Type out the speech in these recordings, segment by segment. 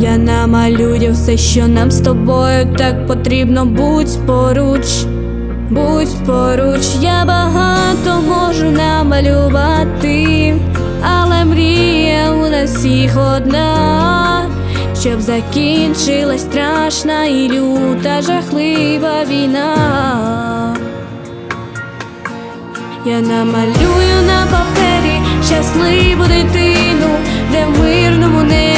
Я намалюю все, що нам з тобою так потрібно. Будь поруч, будь поруч, я багато можу намалювати, але мрія у нас всіх одна, щоб закінчилась страшна і люта жахлива війна. Я намалюю на папері щасливу дитину, де в мирному небі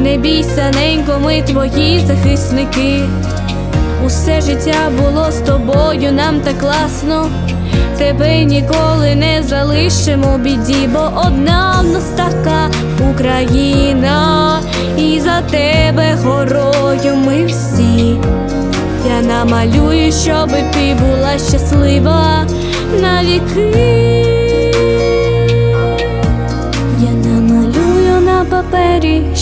Не бійся, ненько, ми твої захисники. Усе життя було з тобою, нам так класно. Тебе ніколи не залишимо біді, бо одна в нас така Україна, і за тебе горою ми всі. Я намалюю, щоб ти була щаслива навіки.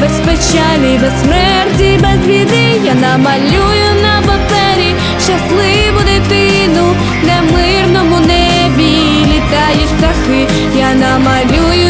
без печалі, без смерті, без біди. Я намалюю на папері щасливу дитину, де мирному небі літають птахи. Я намалюю